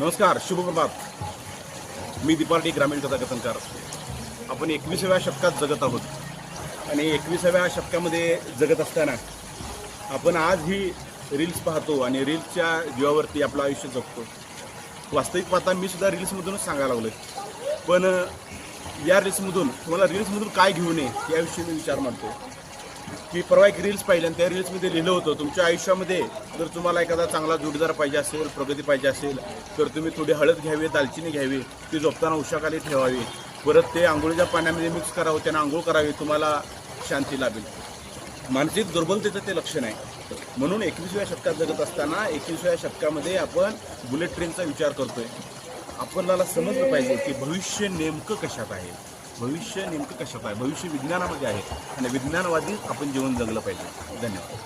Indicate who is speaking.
Speaker 1: नमस्कार शुभप्रभात. मी दिपार्टी ग्रामीण कथाकथनकार आपण एकविसाव्या शतकात जगत आहोत. आणि एकविसाव्या शतकामध्ये जगत असताना आपण आज ही रील्स पाहतो आणि रील्सच्या जीवावरती आपलं आयुष्य जगतो. वास्तविक पाहता मी सुद्धा रील्समधूनच सांगायला लागलोय. पण या रील्समधून तुम्हाला रील्समधून काय घेऊ नये याविषयी मी विचार मांडतो की परवा एक रील्स पाहिली आणि त्या रील्समध्ये लिहिलं होतं तुमच्या आयुष्यामध्ये जर तुम्हाला एखादा चांगला जोडीदार पाहिजे असेल प्रगती पाहिजे असेल तर तुम्ही थोडी हळद घ्यावी दालचिनी घ्यावी ती झोपताना उशाखाली ठेवावी. परत ते आंघोळीच्या पाण्यामध्ये मिक्स करावं त्यांना आंघोळ करावी तुम्हाला शांती लाभेल. मानसिक दुर्बलतेचं ते लक्षण आहे. म्हणून एकवीसव्या शतकात जगत असताना एकवीसव्या शतकामध्ये आपण बुलेट ट्रेनचा विचार करतोय. आपल्याला समजलं पाहिजे की भविष्य नेमकं कशात आहे. भविष्य नेमकं कशात आहे? भविष्य विज्ञानामध्ये आहे. आणि विज्ञानवादी आपण जीवन जगलं पाहिजे. धन्यवाद.